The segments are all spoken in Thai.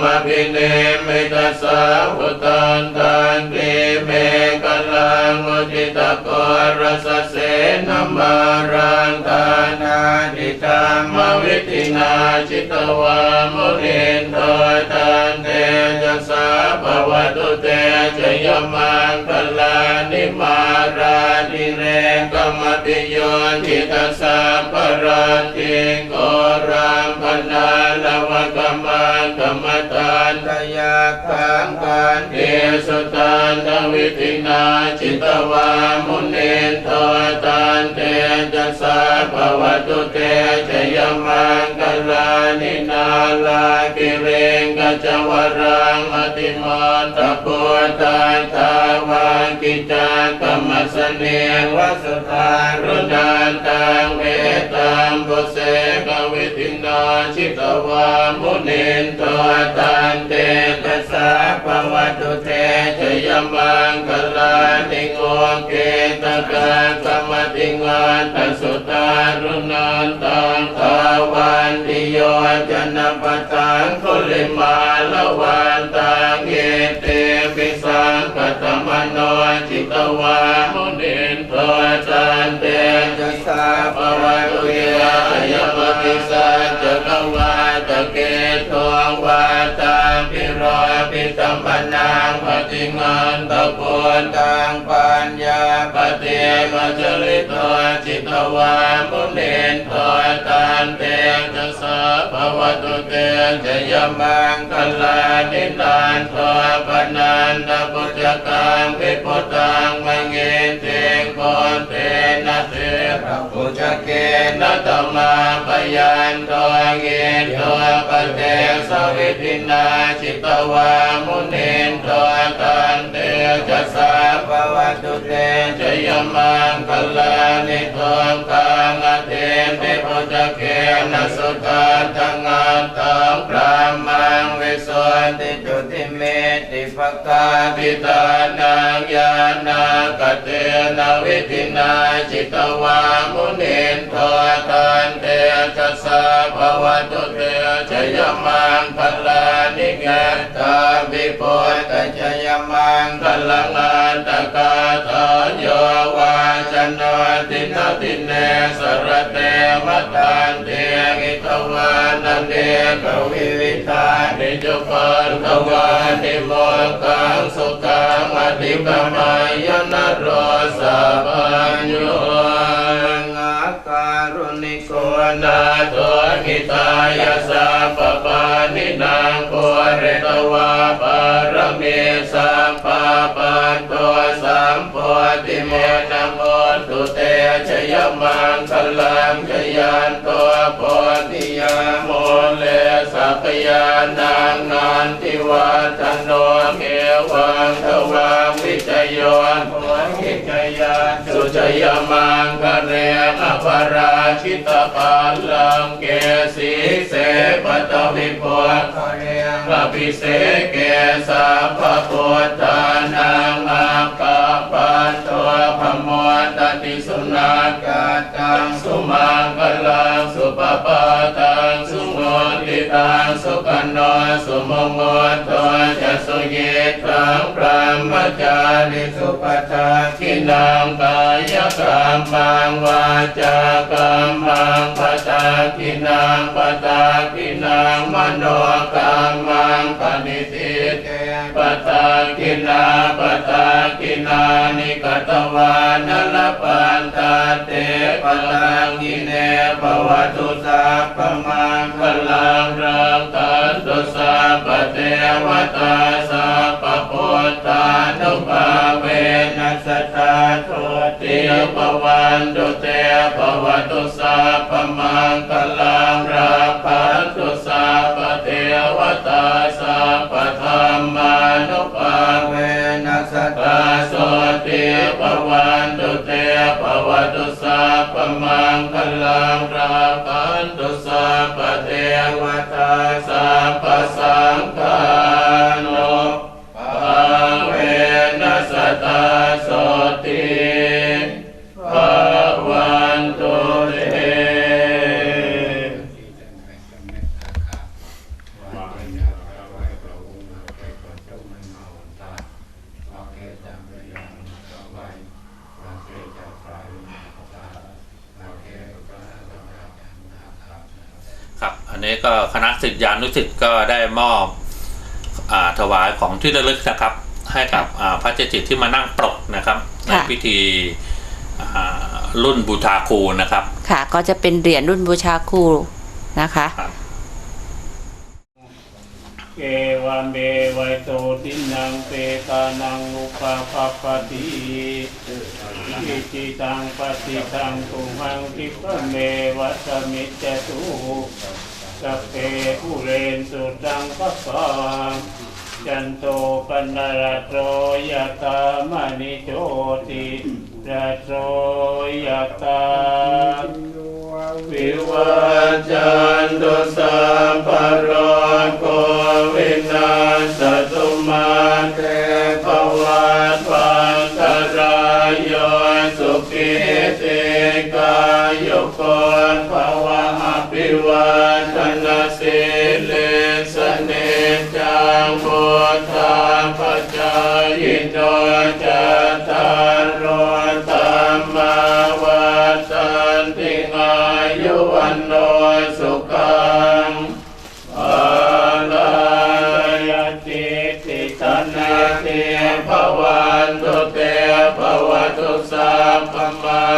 มภิเนมิตาสาวุตันตันติเม งมุจิตโกรสเสนมารังทานาดิธรรมวิธินาจิตวามุนินโทตันเตจะสาภวตุเตจยมังคลานิมารานิเรกมติโยทิตสาปราติโกรัมพนาลวะกมังกมตานตยาคังกันเทสุตันตวิธินาจิตตวามุนิโทตันเตจะสาภวตุเตจยมังคลานินาลากิเรงกัจวรังอติมันตปุตตาทาวังกิจากรรมสเนวัสุธารุนันตังเวตังบุเสกวิทิ นาชิตวามุนินโทตันเตตัสสะภวตุเตชยมังคลานิโงเกตกะกรรมติงานตสุตารุนันตังทาวันติโยจนะปตังคุลิมาลวันตังเยเตปิสังกตมโนจิตวามุนิน โทตันเตจัสสะภวตุเยยมปิสัจจกวาตเกทววาตังพิโรปิตัมปนังปฏิงันตะโกนตังปัญญาปฏิมัจจริตวจิตวามุนินโทตันเตจัสสะภวตุเตจยมังคลานินานโทปนันตปุจกังวิปุตังมังเงเต เตนะเตระปุจเกนะตมาปยันโตเกโตปเตสวิทินาจิตวามุนินโทตันเตจัสสะภวตุเตจยมังคลานิโทกังอเทนเตปุจเกนะสุตัทังอันตังพระมังวิสุทธิจุติเมติภกาปิตานังญาณกเตนะวิทินาจิตวามุนินโทตานเตจัสสะภวตุเตชยมังคลานิเกตาวิปุตตชยมังคลังอันตกาทโยวาชนตินติเนสรเตมตันเตกิตา เดกวิวิธานิจุปันทวานิโมกังสุขังอธิกมายนโรสะปัญโยอาการุณิโกนาโทกิตายาสัพปานินางโกเรตวาปารเมสัมปาปันโตสัมโพธิเมนะโม ยมังคลังชยันตัวโพธิยาโมเลสัพยานังนันทิวัฒโนเมวังทวังวิจยนโพธิจยานสุจยมังคะเรอภราชิตปัลลังเกสีเสปตวิปุตคะเรอภิเสเกสัพพพุทธานา ตังสุขันโนสุโมโมตัวจะสุเยตังพระมจาริสุปทาคินังกายกรรมังวาจากรรมังปตาคินังปตาคินังมโนกรรมังปณิทิตปตาคินาปตาคินานิกตวานลปันตา ปตังกิเนปวัตุสัพพมังคลังรังตัสตุสัพเทวตาสัพพพุทธานุภาเวนัสตาโทติปวันตุเต งคลังรั อันนี้ก็คณะสิทธิานุสิทธิ์ก็ได้มอบอาถวายของที่ระลึกนะครับ ให้กับอ่าพระเจจิตที่มานั่งปรกนะครับในค่ะพิธีอ่ารุ่นบูชาครูนะครับ ค่ะ ก็จะเป็นเหรียญรุ่นบูชาครูนะคะครับเกวะเมวัยโตทินังเปตานังอุปาปปปติอิจิตังปฏิตังตุมังคิปะเมวัสมิจจตุ สัพเพอุเรนตุตังปะปาจันโตปนรโตยะตามณิโชติรโตยะตาวิวัจันตุสัมปะโรโควินาศตุมาเตภวัตวันตรายโยสุขิเต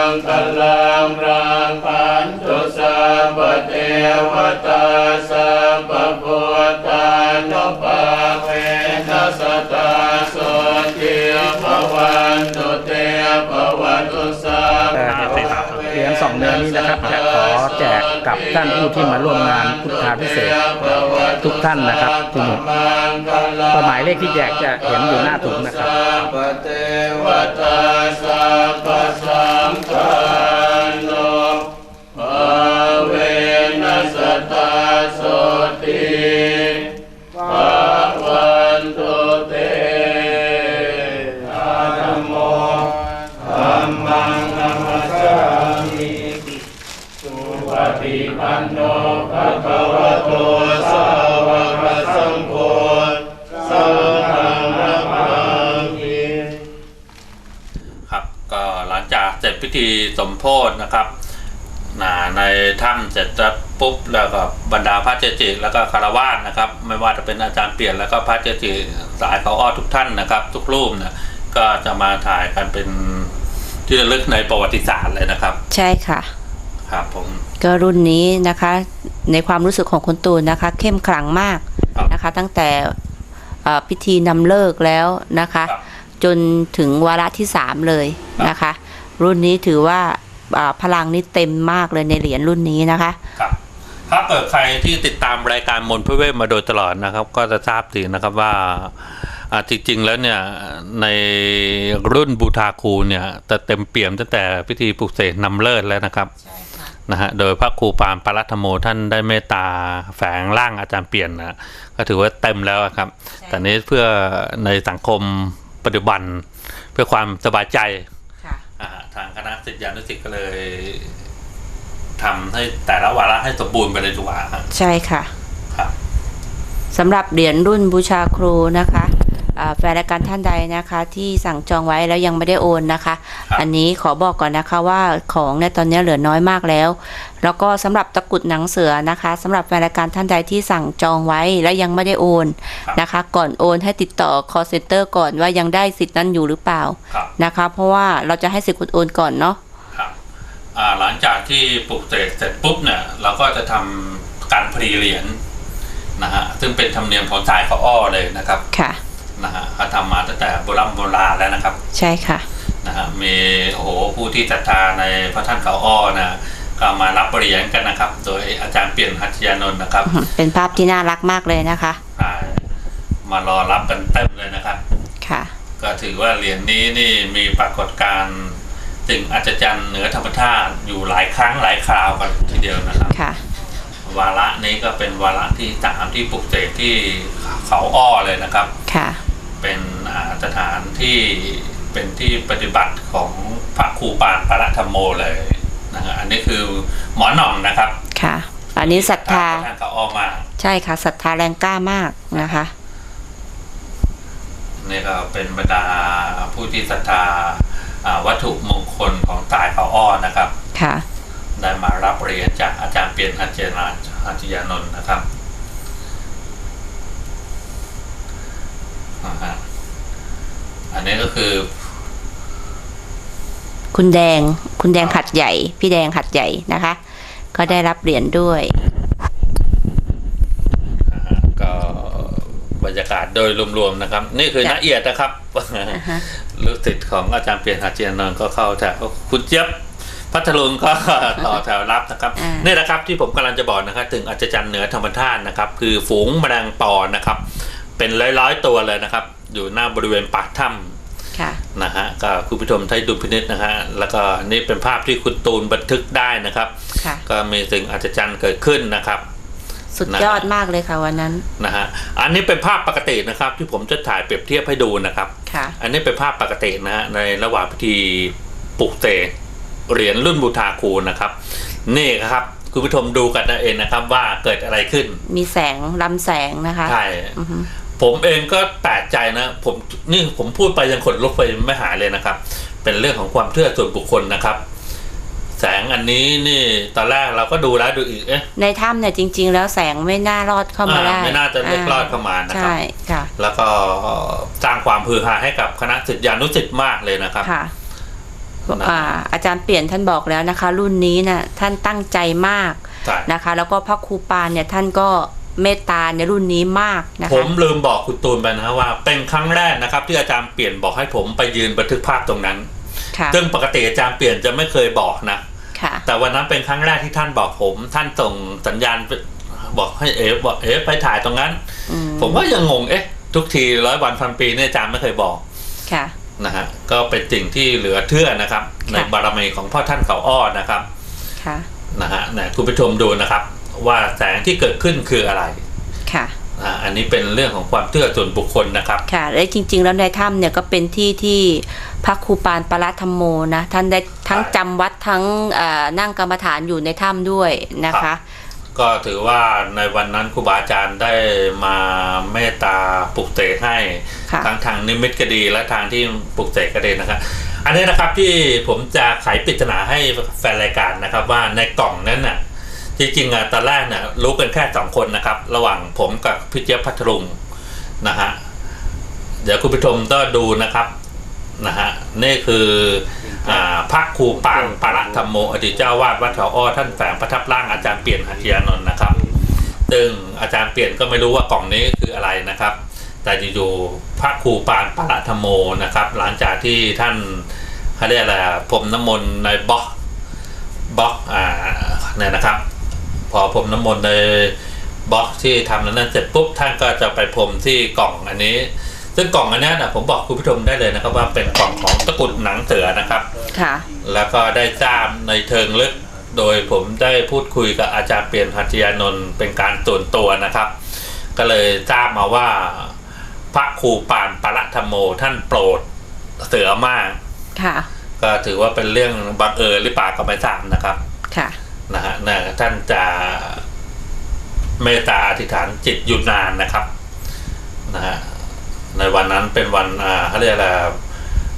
มังคลังรังปันตุสัพเทวตาสัพพุทธานุภาเวนัสตาโสติภวันตุเทภว องเนื้อนี้นะครับจะขอแจกกับท่านผู้ที่มาร่วมงานพุทธาพิเศษทุกท่านนะครับที่นี่ก็หมายเลขที่แจกจะเห็นอยู่หน้าถุงนะครับ พิธีสมโพธนะครับนะในถ้ำเสร็จแล้วปุ๊บแล้วก็บรรดาพระเจจิแล้วก็คารวาสนะครับ ไม่ว่าจะเป็นอาจารย์เปลี่ยนแล้วก็พระเจจิสายเขาอ้อทุกท่านนะครับ ทุกรูปนะก็จะมาถ่ายกันเป็นที่ระลึกในประวัติศาสตร์เลยนะครับ ใช่ค่ะ ครับผมก็รุ่นนี้นะคะ ในความรู้สึกของคุณตูนนะคะ เข้มขลังมากครับนะคะ ตั้งแต่เอ่อพิธีนำเลิกแล้วนะคะครับจนถึงวาระที่สามเลยนะคะ รุ่นนี้ถือว่าอ่าพลังนี่เต็มมากเลยในเหรียญรุ่นนี้นะคะครับถ้าเกิดใครที่ติดตามรายการมนต์พระเวทมาโดยตลอดนะครับ ก็จะทราบดีนะครับว่าอ่าจริงๆแล้วเนี่ยในรุ่นบูทาคูเนี่ยจะเต็มเปี่ยมตั้งแต่พิธีปลุกเสกนำเลิศแล้วนะครับนะฮะโดยพระครูปานปารัตโมท่านได้เมตตาแฝงร่างอาจารย์เปลี่ยนนะก็ถือว่าเต็มแล้วอะครับ แต่นี้เพื่อในสังคมปัจจุบันเพื่อความสบายใจค่ะอ่า ทางคณะศิษยานุศิษย์ก็เลยทำให้แต่ละวาระให้สมบูรณ์ไปเลยดีกว่าครับใช่ค่ะ ครับสำหรับเหรียญรุ่นบูชาครูนะคะอ่า แฟนรายการท่านใดนะคะ ที่สั่งจองไว้แล้วยังไม่ได้โอนนะคะครับอันนี้ขอบอกก่อนนะคะว่าของเนี่ยตอนนี้เหลือน้อยมากแล้ว แล้วก็สำหรับตะกรุดหนังเสือนะคะสำหรับแฟนรายการท่านใดที่สั่งจองไว้แล้วยังไม่ได้โอนนะคะ ก่อนโอนให้ติดต่อ call center ก่อนว่ายังได้สิทธิ์นั้นอยู่หรือเปล่าครับนะคะ เพราะว่าเราจะให้สิทธิ์กดโอนก่อนเนาะครับอ่าหลังจากที่ปลุกเสกเสร็จปุ๊บเนี่ยเราก็จะทำการพรีเหรียญนะฮะซึ่งเป็นธรรมเนียมของสายเขาอ้อเลยนะครับค่ะ นะฮะเขาทำมาตั้งแต่โบราณโบราณแล้วนะครับ ใช่ค่ะนะฮะมีโอ้โหผู้ที่ศรัทธาในพระท่านเขาอ้อนะก็มารับเหรียญกันนะครับ โดยอาจารย์เปลี่ยนหัตถยานนท์นะครับ เป็นภาพที่น่ารักมากเลยนะคะใช่มารอรับกันเต็มเลยนะครับ ค่ะ ก็ถือว่าเหรียญนี้นี่มีปรากฏการณ์สิ่งอัศจรรย์เหนือธรรมชาติอยู่หลายครั้งหลายคราวกันทีเดียวนะครับ ค่ะ วาระนี้ก็เป็นวาระที่สามที่ปลุกเสกที่เขาอ้อเลยนะครับ ค่ะ เป็นอ่าสถานที่เป็นที่ปฏิบัติของพระครูปานปารัธรรมโมเลยนะฮะอันนี้คือหมอหน่องนะครับค่ะ อันนี้ศรัทธาพระท่านเขาอ้อมากใช่ค่ะศรัทธาแรงกล้ามากนะคะนี่ก็เป็นบรรดาผู้ที่ศรัทธาอ่าวัตถุมงคลของสายเขาอ้อนะครับ ค่ะ ได้มารับเหรียญจากอาจารย์เปลี่ยนหัตเจนาอาจยานนท์นะครับ อ่าฮะอันนี้ก็คือ คุณแดง คุณแดงหัดใหญ่ พี่แดงหัดใหญ่นะคะ ก็ได้รับเหรียญด้วยนะฮะก็บรรยากาศโดยรวมๆนะครับ นี่คือจ้ะนาเอียดนะครับฮะลูกศิษย์ของอาจารย์เปลี่ยนอาจารย์นนท์ก็เข้าแถวคุณเจี๊ยบพัทลุงก็ต่อแถวรับนะครับอ่านี่แหละครับที่ผมกำลังจะบอกนะครับ ถึงอัศจรรย์เหนือธรรมชาตินะครับ คือฝูงแมลงปอนะครับ เป็นร้อยๆตัวเลยนะครับ อยู่หน้าบริเวณปากถ้ำค่ะนะฮะก็คุณผู้ชมใช้ดุลพินิษนะฮะแล้วก็นี่เป็นภาพที่คุณตูนบันทึกได้นะครับค่ะก็มีสิ่งอัศจรรย์เกิดขึ้นนะครับสุดยอดมากเลยค่ะวันนั้นนะฮะอันนี้เป็นภาพปกตินะครับ ที่ผมจะถ่ายเปรียบเทียบให้ดูนะครับค่ะอันนี้เป็นภาพปกตินะฮะในระหว่างพิธีปลุกเสกเหรียญรุ่นบูทาคูนะครับ นี่ครับคุณผู้ชมดูกันนะเองนะครับว่าเกิดอะไรขึ้น มีแสงลำแสงนะคะใช่อือฮึ ผมเองก็แปลกใจนะผมนี่ผมพูดไปยังขนลุกไปไม่หายเลยนะครับ เป็นเรื่องของความเชื่อส่วนบุคคลนะครับ แสงอันนี้นี่ตอนแรกเราก็ดูแล้วดูอีกเอ๊ะในถ้ำเนี่ยจริง ๆ แล้วแสงไม่น่ารอดเข้ามาอ่าได้ไม่น่าจะเล็ดรอดเข้ามานะครับใช่ค่ะแล้วก็สร้างความฮือฮาให้กับคณะศิษยานุศิษย์มากเลยนะครับ ค่ะนะอ่าอาจารย์เปลี่ยนท่านบอกแล้วนะคะ รุ่นนี้น่ะท่านตั้งใจมากใช่ นะคะ แล้วก็พระครูปานเนี่ยท่านก็ เมตตาในรุ่นนี้มากนะผคะมลืมบอกคุณตูนไปนะฮะว่าเป็นครั้งแรกนะครับ ที่อาจารย์เปลี่ยนบอกให้ผมไปยืนบันทึกภาพตรงนั้นค่ะซึ่งปกติอาจารย์เปลี่ยนจะไม่เคยบอกนะค่ะแต่วันนั้นเป็นครั้งแรกที่ท่านบอกผม ท่านส่งสัญญาณไปบอกให้เอ๋บอกเอ๋ไปถ่ายตรงนั้นอืมผมก็ยังงงเอ๊ะ ทุกทีร้อยวันพันปีเนี่ยอาจารย์ไม่เคยบอกค่ะนะฮะก็เป็นสิ่งที่เหลือเชื่อนะครับ ในบารมีของพ่อท่านเขาอ้อนะครับค่ะนะฮะนะคุณผู้ชมดูนะครับ ว่าแสงที่เกิดขึ้นคืออะไรค่ะอ่าอันนี้เป็นเรื่องของความเชื่อส่วนบุคคลนะครับ ค่ะ และจริง ๆ แล้วในถ้ำเนี่ยก็เป็นที่ที่พระครูปานปรัตธรรมโมนะท่านได้ทั้งใช่จำวัดทั้งเอ่อนั่งกรรมฐานอยู่ในถ้ำด้วยนะครัคะบก็ถือว่าในวันนั้นครูบาอาจารย์ได้มาเมตตาปลุกเสกให้ค่ะทั้งทางนิมิตก็ดีและทางที่ปลุกเสกก็ดีนะครับ อันนี้นะครับที่ผมจะไขปริศนาให้แฟนรายการนะครับว่าในกล่องนั้นน่ะ ที่จริงอะตอนแรกเนี่ยรู้กันแค่สองคนนะครับ ระหว่างผมกับพี่เจี๊ยบพัทลุงนะฮะเดี๋ยวคุณผู้ชมก็ดูนะครับนะฮะนี่คืออ่าพระครูปางปรัตธรรมโมอดีตเจ้าวาดวัดเขาอ้อท่านแฝงประทับร่างอาจารย์เปลี่ยนหัตถยานนท์นะครับ ซึ่งอาจารย์เปลี่ยนก็ไม่รู้ว่ากล่องนี้คืออะไรนะครับ แต่อยู่ๆพระครูปานปรัตธรรมโมนะครับ หลังจากที่ท่านเขาเรียกอะไรอะพรมน้ำมนต์ในบล็อกบล็อกอ่าเนี่ยนะครับ พอพรมน้ำมนต์ในบล็อกที่ทำนั้นเสร็จปุ๊บท่านก็จะไปพรมที่กล่องอันนี้ ซึ่งกล่องอันเนี้ยนะผมบอกคุณผู้ชมได้เลยนะครับ ว่าเป็นกล่องของตะกรุดหนังเสือนะครับ ค่ะ แล้วก็ได้ทราบในเชิงลึก โดยผมได้พูดคุยกับอาจารย์เปลี่ยนหัตถยานนท์เป็นการส่วนตัวนะครับ ก็เลยทราบมาว่า พระครูปานปรัตธรรมโมท่านโปรดเสือมาก ค่ะ ก็ถือว่าเป็นเรื่องบังเอิญหรือเปล่าก็ไม่ทราบนะครับ ค่ะ นะฮะนะท่านจะเมตตาอธิษฐานจิตอยู่นานนะครับนะฮะในวันนั้นเป็นวันอ่าเขาเรียกอะไร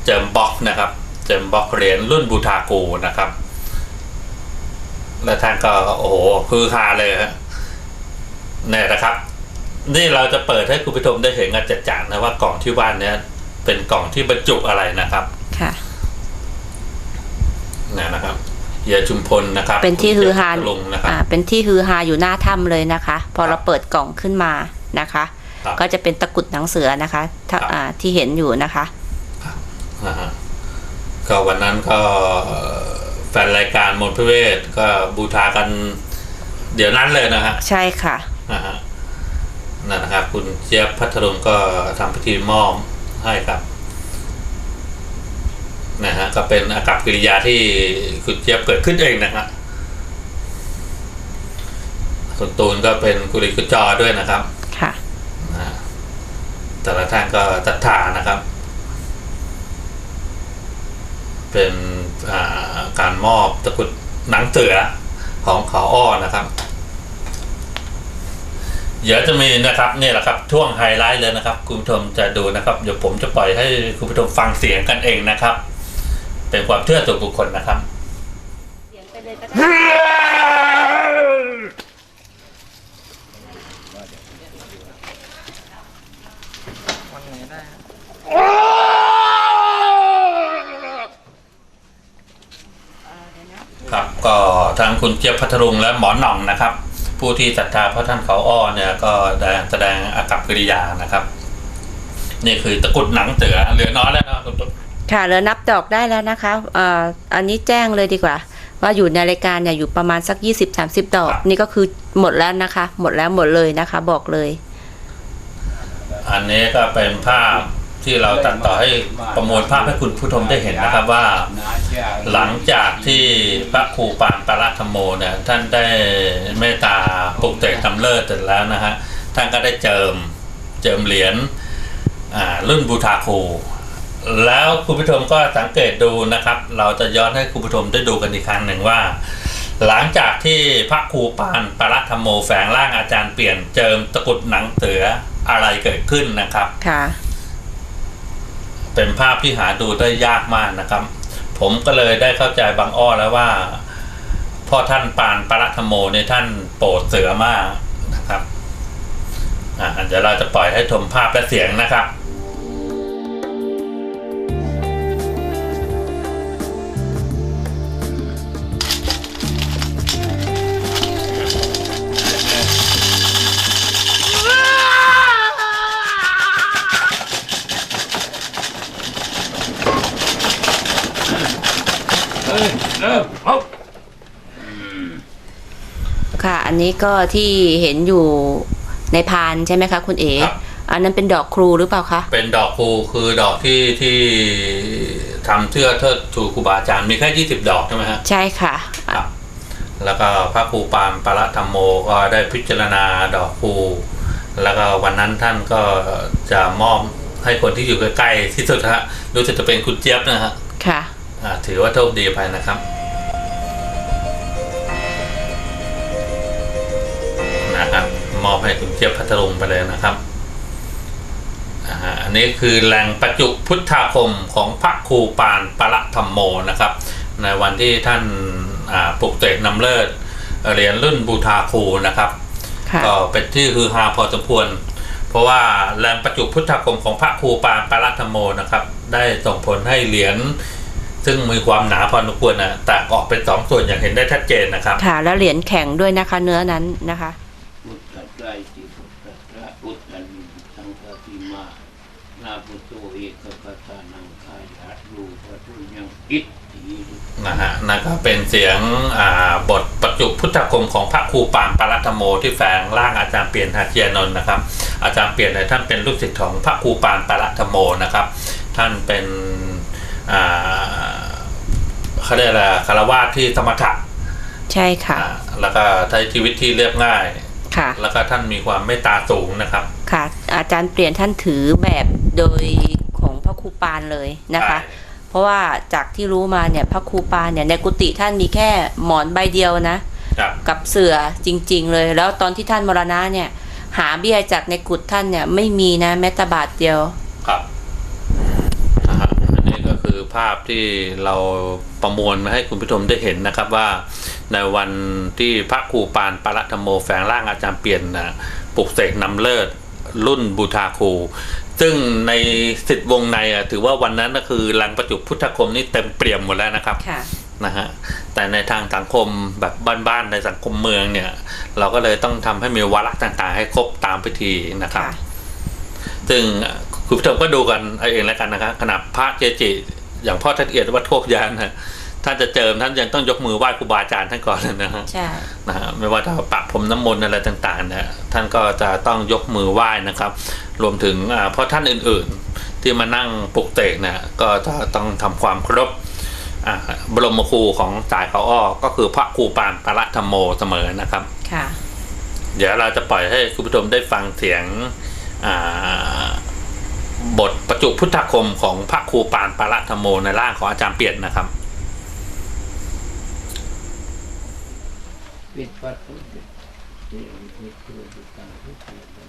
เจิมบ็อกนะครับ เจิมบ็อกเหรียญรุ่นบูทากูนะครับ และท่านก็โอ้โหคือฮาเลยฮะเนี่ยนะครับ นี่เราจะเปิดให้คุณผู้ชมได้เห็นกันจัดๆนะว่ากล่องที่ว่านเนี้ยเป็นกล่องที่บรรจุอะไรนะครับ ค่ะ เนี่ย นะครับเฮียชุมพลนะครับ เป็นที่ฮือฮาลงนะครับอ่าเป็นที่ฮือฮาอยู่หน้าถ้ำเลยนะคะ พอเราเปิดกล่องขึ้นมานะคะครับก็จะเป็นตะกรุดหนังเสือนะคะถ้าครับอ่าที่เห็นอยู่นะคะนะฮะก็วันนั้นก็แฟนรายการมนต์พิเวศก็บูชากัน เดี๋ยวนั้นเลยนะฮะใช่ค่ะนะฮะนั่นนะครับ คุณเจี๊ยบพัทลุงก็ทำพิธีมอบให้ครับ นะฮะก็เป็นอากับกิริยาที่คุณเจี๊ยบเกิดขึ้นเองนะฮะคุณตูนก็เป็นกุลิกุจอด้วยนะครับค่ะนะฮะแต่ละท่านก็ศรัทธานะครับ เป็นอ่าการมอบตะกรุดหนังเสือของเขาอ้อนะครับเดี๋ยวจะมีนะครับเนี่ยแหละครับช่วงไฮไลท์เลยนะครับ คุณผู้ชมจะดูนะครับ เดี๋ยวผมจะปล่อยให้คุณผู้ชมฟังเสียงกันเองนะครับ เป็นความเชื่อส่วนบุคคลนะครับครับก็ทางคุณเจี๊ยบพัทรุงและหมอหน่องนะครับ ผู้ที่ศรัทธาพระท่านเขาอ้อเนี่ยก็แสดงอากับกิริยานะครับ นี่คือตะกุดหนังเสือเหลือน้อยแล้วนะคุณ ค่ะเหลือนับดอกได้แล้วนะคะเอ่ออันนี้แจ้งเลยดีกว่า ว่าอยู่ในรายการเนี่ยอยู่ประมาณสัก 20-30 ดอก นี่ก็คือหมดแล้วนะคะ หมดแล้วหมดเลยนะคะ บอกเลย อันนี้ก็เป็นภาพที่เราตัดต่อให้ประมวลภาพให้คุณผู้ชมได้เห็นนะครับว่า หลังจากที่พระครูปานปารัตธรรมโมเนี่ยท่านได้เมตตาปลุกเสกทำเลิศเสร็จแล้วนะฮะท่านก็ได้เจิมเจิมเหรียญอ่ารุ่นบูทาครู แล้วคุณผู้ชมก็สังเกตดูนะครับ เราจะย้อนให้คุณผู้ชมได้ดูกันอีกครั้งหนึ่งว่า หลังจากที่พระครูปานปารัตธรรมโมแฝงร่างอาจารย์เปลี่ยนเจิมตะกรุดหนังเสืออะไรเกิดขึ้นนะครับค่ะ เป็นภาพที่หาดูได้ยากมากนะครับ ผมก็เลยได้เข้าใจบางอ้อแล้วว่าพ่อท่านปานปารัตธรรมโมเนี่ยท่านโปรดเสือมากนะครับอ่าเดี๋ยวเราจะปล่อยให้ชมภาพและเสียงนะครับ ค่ะ อันนี้ก็ที่เห็นอยู่ในพานใช่ไหมคะ คุณเอ๋ครับ อันนั้นเป็นดอกครูหรือเปล่าคะเป็นดอกคูคือดอกที่ที่ทำเสื้อเทิดทูครูบาอาจารย์มีแค่ยี่สิบดอกใช่ไหมฮะ ใช่ค่ะครับแล้วก็พระครูปานปารัตธรรมโมก็ได้พิจารณาดอกคูแล้วก็วันนั้นท่านก็จะมอบให้คนที่อยู่ใกล้ๆที่สุดฮะรู้สึกจะเป็นคุณเจี๊ยบนะฮะค่ะอ่า ถือว่าโชคดีไปนะครับนะครับมอบให้คุณเจี๊ยบพัทลุงไปเลยนะครับอ่าฮะอันนี้คือแหล่งประจุพุทธาคมของพระครูปานปรธรรมโมนะครับ ในวันที่ท่านอ่าปลุกเสกนำเลิศเหรียญรุ่นบูทาครูนะครับค่ะก็เป็นที่ฮือฮาพอสมควร เพราะว่าแรงประจุพุทธคมของพระครูปานปารัตธรรมโมนะครับ ได้ส่งผลให้เหรียญ ซึ่งมีความหนาพอสมควรนะแตกออกเป็นสองส่วนอย่างเห็นได้ชัดเจนนะครับ ค่ะ แล้วเหรียญแข็งด้วยนะคะ เนื้อนั้นนะคะพุทธไตรจิพุทธพระพุทธนิสังฆติมานาพุทโธเอกคตานังคายะรูปะทุยังอิทธินะฮะนั่นก็เป็นเสียงอ่าบทประจุพุทธคมของพระครูปานปารัตธรรมโมที่แฝงร่างอาจารย์เปลี่ยนหัตถยานนท์นะครับ อาจารย์เปลี่ยนเนี่ยท่านเป็นลูกศิษย์ของพระครูปานปารัตธรรมโมนะครับ ท่านเป็นอ่า เขาเรียกอะไรคารวาสที่สมถะใช่ค่ะอ่าแล้วก็ใช้ชีวิตที่เรียบง่ายค่ะ แล้วก็ท่านมีความเมตตาสูงนะครับ ค่ะ อาจารย์เปลี่ยนท่านถือแบบโดยของพระครูปานเลยนะคะใช่เพราะว่าจากที่รู้มาเนี่ยพระครูปานเนี่ยในกุฏิท่านมีแค่หมอนใบเดียวนะครับกับเสือจริง ๆ เลย แล้วตอนที่ท่านมรณะเนี่ย หาเบี้ยจากในกุฏท่านเนี่ยไม่มีนะแม้แต่บาทเดียว ครับนะฮะอันนี้ก็คือ ภาพที่เราประมวลมาให้คุณผู้ชมได้เห็นนะครับว่า ในวันที่พระครูปานปารัตธรรมโมแฝงร่างอาจารย์เปลี่ยนนะปลุกเสกนำเลิศรุ่นบูทาครูซึ่งในสิทธิวงในอะถือว่าวันนั้นก็คือลังประจุพุทธคมนี่เต็มเปี่ยมหมดแล้วนะครับค่ะนะฮะแต่ในทางสังคมแบบบ้านๆในสังคมเมืองเนี่ย เราก็เลยต้องทำให้มีวาระต่างๆ ให้ครบตามพิธีนะครับค่ะซึ่งคุณผู้ชมก็ดูกันเอาเองแล้วกันนะครับขนาดพระเจจิ อย่างพ่อท่านเอียดวัดโคกยานนะท่านจะเจิมท่านยังต้องยกมือไหว้ครูบาอาจารย์ท่านก่อนเลยนะฮะใช่นะฮะไม่ว่าจะปะพรมน้ำมนต์อะไรต่างๆเนี่ยท่านก็จะต้องยกมือไหว้นะครับ รวมถึงอ่าเพราะท่านอื่นๆ ที่มานั่งปลุกเตกเนี่ยก็จะต้องทำความเคารพอ่าบรมครูของสายเขาอ้อก็คือพระครูปานปารัตธรรมโมเสมอนะครับค่ะเดี๋ยวเราจะปล่อยให้คุณผู้ชมได้ฟังเสียงอ่า บทประจุพุทธคมของพระครูปานปารัตธรรมโมในร่างของอาจารย์เปียนนะครับปิดปัดพุเจ้าพุทธพุทธังพุทธังพุทธัง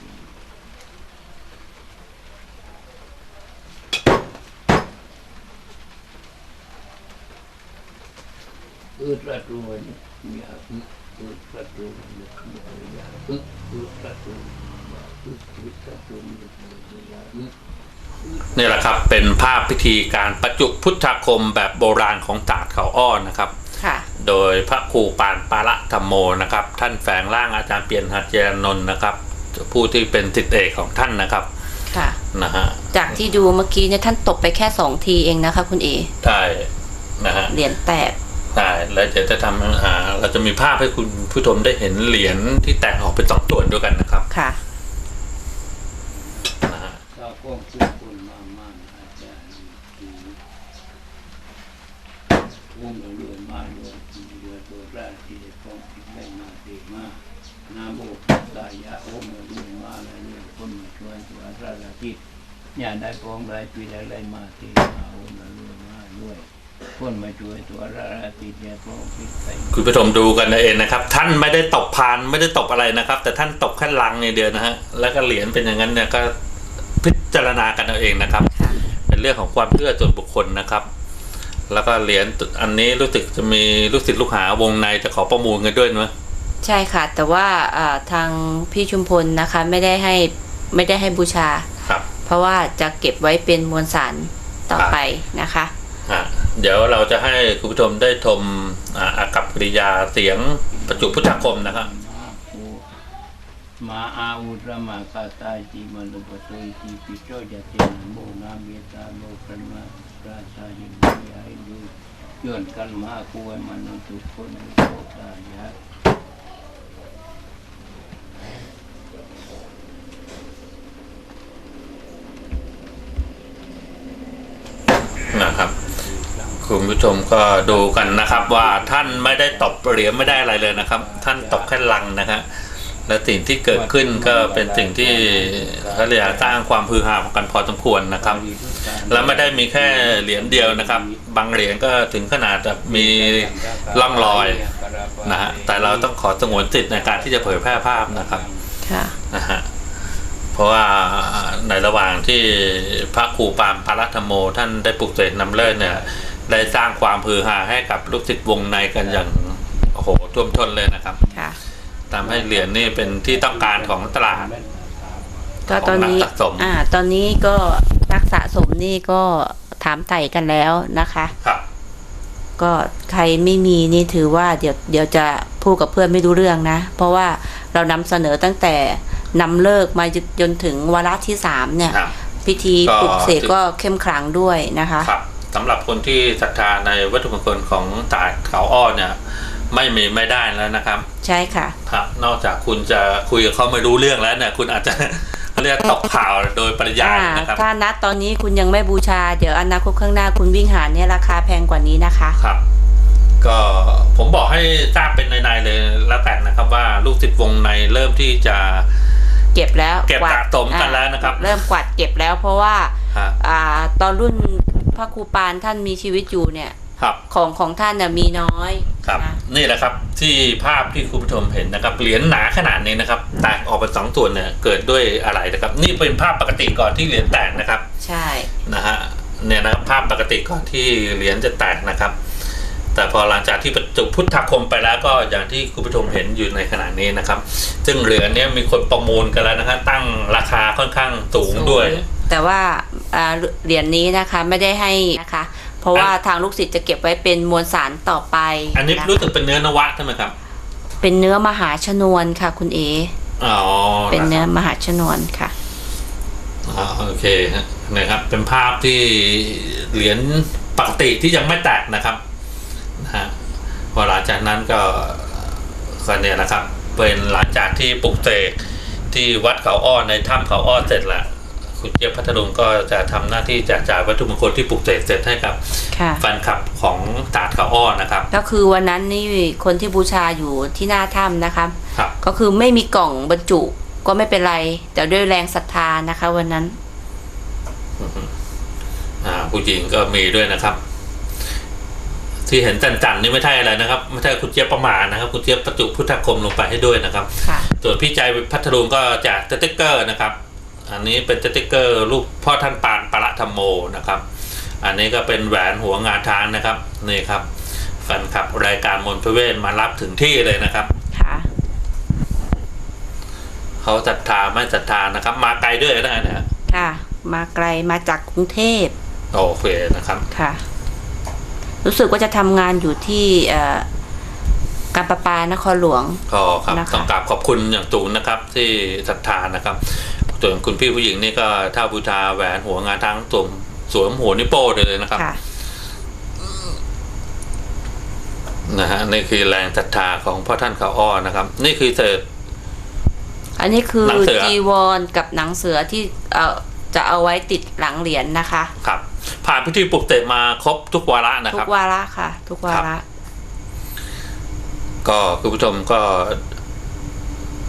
อืดระดูนอย่าอึดอืดระดูนอย่าอึดอืดระดูนอย่าอึดอืดระดูนอย่าอึด นี่แหละครับเป็นภาพพิธีการประจุพุทธาคมแบบโบราณของตาดเขาอ้อนนะครับค่ะโดยพระครูปานปาระธรรมโมนะครับ ท่านแฝงร่างอาจารย์เปลี่ยนหัตถยานนท์นะครับ ผู้ที่เป็นติดเอกของท่านนะครับค่ะนะฮะจากที่ดูเมื่อกี้เนี่ยท่านตบไปแค่สองทีเองนะคะ คุณเอได้นะฮะเหรียญแตกได้แล้วเดี๋ยวจะทำอ่าเราจะมีภาพให้คุณผู้ชมได้เห็นเหรียญที่แตกออกเป็นสองส่วนด้วยกันนะครับค่ะนะฮะ ข้าพวกทุกคนมามั่นอาจารย์ดีวงเรือมาเรือเรือตัวแรกที่ได้ป้องผิดได้มาดีมากนาโมพุทธายะโอมเรือมาแล้วเรือคนมาช่วยตัวราชกิจ อย่าได้ป้องได้ปีได้ไรมาทีมาโอมเรือมาด้วยคนมาช่วยตัวราชกิจอย่าป้องผิดไปคุณผู้ชมดูกันเองนะครับ ท่านไม่ได้ตบพานไม่ได้ตบอะไรนะครับ แต่ท่านตบแค่ลังอย่างเดียวนะฮะแล้วก็เหรียญเป็นอย่างนั้นเนี่ยก็พิจารณากันเอาเองนะครับค่ะเป็นเรื่องของความเชื่อส่วนบุคคลนะครับ แล้วก็เหรียญอันนี้รู้สึกจะมีลูกศิษย์ลูกหาวงในจะขอประมูลกันด้วยเนอะใช่ค่ะ แต่ว่าอ่าทางพี่ชุมพลนะคะ ไม่ได้ให้ไม่ได้ให้บูชาค รับเพราะว่าจะเก็บไว้เป็นมวลสารต่อครับไปนะคะอะเดี๋ยวเราจะให้คุณผู้ชมได้ชมอ่าอากับกิริยาเสียงประจุพุทธาคมนะครับมาโอมาอาอุตรมากาตาจิมันลุปโตอิติปิโชยะเตนะโมนาเมตาโลกันมาราชาหิมยายดูย้อนกันมาคุยมันทุกคนโตตายะ นะครับ คุณผู้ชมก็ดูกันนะครับว่าท่านไม่ได้ตบเหรียญไม่ได้อะไรเลยนะครับ ท่านตบแค่ลังนะฮะและสิ่งที่เกิดขึ้นก็เป็นสิ่งที่เขาเรียกสร้างความฮือฮากันพอสมควรนะครับ แล้วไม่ได้มีแค่เหรียญเดียวนะครับ บางเหรียญก็ถึงขนาดแบบมีร่องรอยนะฮะแต่เราต้องขอสงวนสิทธิ์ในการที่จะเผยแพร่ภาพนะครับค่ะนะฮะเพ ราะว่าในระหว่างที่พระครูปามพารัธรรมโม ท่านได้ปลุกเสกนำเลิศเนี่ยได้สร้างความฮือฮาให้กับลูกศิษย์วงในกันอย่างโอ้โหท่วมท้นเลยนะครับค่ะทำให้เหรียญนี่เป็นที่ต้องการของตลาดก็ตอนนี้ของนักสะสมอ่า ตอนนี้ก็นักสะสมนี่ก็ถามไต่กันแล้วนะคะครับก็ใครไม่มีนี่ถือว่าเดี๋ยวเดี๋ยวจะพูดกับเพื่อนไม่รู้เรื่องนะ เพราะว่าเรานำเสนอตั้งแต่ นำเลิกมาจนถึงวาระที่สามเนี่ยครับพิธีก็ปลุกเสกก็เข้มขลังด้วยนะคะครับสำหรับคนที่ศรัทธาในวัตถุมงคลของตาดเขาอ้อเนี่ยไม่มีไม่ได้แล้วนะครับ ใช่ค่ะครับนอกจากคุณจะคุยกับเขาไม่รู้เรื่องแล้วเนี่ยคุณอาจจะเขาเรียกตกข่าวโดยปริยายนะครับถ้านัดตอนนี้คุณยังไม่บูชา เดี๋ยวอนาคตข้างหน้าคุณวิ่งหาเนี่ยราคาแพงกว่านี้นะคะครับ ก็ผมบอกให้ทราบเป็นในๆเลยแล้วกันนะครับ ว่าลูกศิษย์วงในเริ่มที่จะ เก็บแล้วเก็บวาดสะสมกันแล้วนะครับอ่าเริ่มกวาดเก็บแล้วเพราะว่าฮะอ่าตอนรุ่นพระครูปานท่านมีชีวิตอยู่เนี่ยครับของของท่านน่ะมีน้อยครับนะนี่แหละครับที่ภาพที่คุณผู้ชมเห็นนะครับเหรียญหนาขนาดนี้นะครับ แตกออกเป็นสองส่วนเนี่ยเกิดด้วยอะไรนะครับ นี่เป็นภาพปกติก่อนที่เหรียญแตกนะครับ ใช่นะฮะเนี่ยนะครับภาพปกติก่อนที่เหรียญจะแตกนะครับ แต่พอหลังจากที่ประจุพุทธาคมไปแล้วก็อย่างที่คุณผู้ชมเห็นอยู่ในขณะนี้นะครับ ซึ่งเหรียญเนี้ยมีคนประมูลกันแล้วนะครับตั้งราคาค่อนข้างสูงด้วย แต่ว่าอ่าเหรียญนี้นะคะไม่ได้ให้นะคะ เพราะว่าทางลูกศิษย์จะเก็บไว้เป็นมวลสารต่อไป อันนี้ะคะรู้สึกเป็นเนื้อนวะใช่ไหมครับ เป็นเนื้อมหาชนวนค่ะคุณเออ๋อเป็นเนื้อมหาชนวนค่ะอ๋อโอเคฮะนะครับเป็นภาพที่เหรียญปกติที่ยังไม่แตกนะครับนะฮะ พอหลังจากนั้นก็ก็เนี่ยนะครับ เป็นหลังจากที่ปลุกเสกที่วัดเขาอ้อในถ้ำเขาอ้อเสร็จแล้วคุณเจี๊ยบพัทลุงก็จะทำหน้าที่แจกจ่ายวัตถุมงคลที่ปลุกเสกเสร็จให้กับค่ะแฟนคลับของตาดเขาอ้อนะครับ ก็คือวันนั้นนี่คนที่บูชาอยู่ที่หน้าถ้ำนะคะครับ ก็คือไม่มีกล่องบรรจุก็ไม่เป็นไร แต่ด้วยแรงศรัทธานะคะ วันนั้น อ่าผู้หญิงก็มีด้วยนะครับ ที่เห็นจันๆนี่ไม่ใช่อะไรนะครับไม่ใช่คุณเจี๊ยบประมาณนะครับคุณเจี๊ยบประจุพุทธคมลงไปให้ด้วยนะครับ ค่ะ ส่วนพี่ใจพัทลุงก็จากสติ๊กเกอร์นะครับ อันนี้เป็นสติ๊กเกอร์รูปพ่อท่านปานปรธรรมโมนะครับ อันนี้ก็เป็นแหวนหัวงาช้างนะครับนี่ครับแฟนคลับรายการมนต์พระเวทมารับถึงที่เลยนะครับ ค่ะ เขาศรัทธาไม่ศรัทธานะครับ มาไกลด้วยนะเนี่ยค่ะ มาไกลมาจากกรุงเทพโอเคนะครับ ค่ะ รู้สึกว่าจะทำงานอยู่ที่เอ่อการประปานครหลวงก็ครับนะคะ ต้องกราบขอบคุณอย่างสูงนะครับ ที่ศรัทธานะครับส่วนคุณพี่ผู้หญิงนี่ก็ถ้าบูชาแหวนหัวงานทั้งสวมสวมหัวนิโป้เลยนะครับค่ะ นะฮะนี่คือแรงศรัทธาของพ่อท่านเขาอ้อนะครับ นี่คือเศษ อันนี้คือหนังเสือ จีวรกับหนังเสือที่เอ่อจะเอาไว้ติดหลังเหรียญนะคะ ครับ ผ่านพิธีปลุกเสกมาครบทุกวาระนะทุครับ กวาระค่ะ ทุกวาระ ก็คุณผู้ชมก็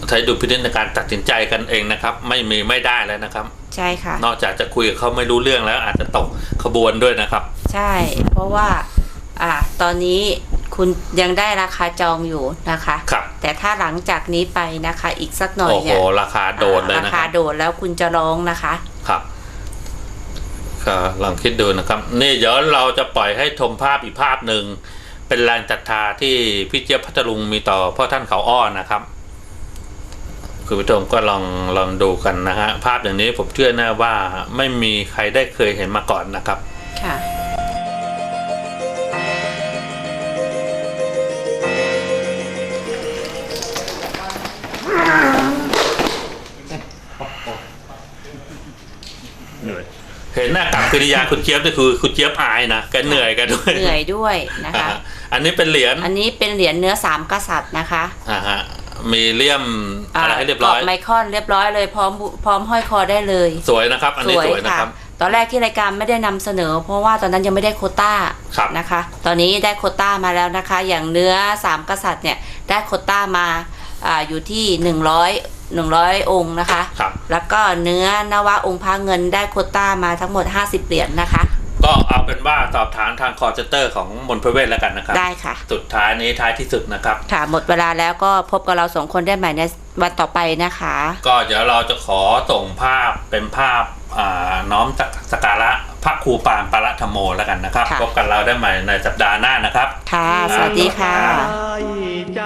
ใช้ดุลพินิจในการตัดสินใจกันเองนะครับ ไม่มีไม่ได้แล้วนะครับ ใช่ค่ะ นอกจากจะคุยกับเขาไม่รู้เรื่องแล้ว อาจจะตกขบวนด้วยนะครับ ใช่ เพราะว่า อ่า ตอนนี้คุณยังได้ราคาจองอยู่นะคะ ครับ แต่ถ้าหลังจากนี้ไปนะคะ อีกสักหน่อยโอ้โหเนี่ยราคาโดนเลยรานะคคารับโดดแล้วคุณจะร้องนะคะ ครับก็ ลองคิดดูนะครับ นี่เดี๋ยวเราจะปล่อยให้ชมภาพอีกภาพหนึ่ง เป็นแรงศรัทธาที่พี่เจี๊ยบพัทลุงมีต่อพ่อท่านเขาอ้อนนะครับคุณผู้ชมก็ลองลองดูกันนะฮะภาพอย่างนี้ผมเชื่อแน่ว่าไม่มีใครได้เคยเห็นมาก่อนนะครับ ค่ะ ห็นหน้ากับกิริยาคุณเจี๊ยบนี่คือคุณเจี๊ยบอายนะแกเหนื่อยกันด้วยเหนื่อยด้วยนะคะอ่าฮะอันนี้เป็นเหรียญอันนี้เป็นเหรียญเนื้อสามกษัตริย์นะคะอ่าฮะมีเลี่ยมอะไรให้เรียบร้อยกไมคอนเรียบร้อยเลยพร้อมบุพร้อมห้อยคอได้เลย สวยนะครับ อันนี้สวยนะครับ ตอนแรกที่รายการไม่ได้นำเสนอ เพราะว่าตอนนั้นยังไม่ได้โควต้าครับนะคะ ตอนนี้ได้โควต้ามาแล้วนะคะ อย่างเนื้อสามกษัตริย์เนี่ยได้โควต้ามา อาอยู่ที่หนึ่งร้อยหนึ่งร้อยองค์นะคะ ครับ แล้วก็เนื้อนวะองค์พระเงินได้โควต้ามาทั้งหมด 50 เหรียญนะคะ ก็เอาเป็นว่าสอบถามทางคอร์เซนเตอร์ของมนต์พระเวทแล้วกันนะครับ ได้ค่ะ สุดท้ายนี้ท้ายที่สุดนะครับ ค่ะ หมดเวลาแล้วก็พบกับเราสองคนได้ใหม่ในวันต่อไปนะคะ ก็เดี๋ยวเราจะขอส่งภาพเป็นภาพอ่าน้อมสักการะพระครูปานปารัธรรมโมแล้วกันนะครับ ค่ะ พบกันเราได้ใหม่ในสัปดาห์หน้านะครับ ค่ะ สวัสดีค่ะ ใจ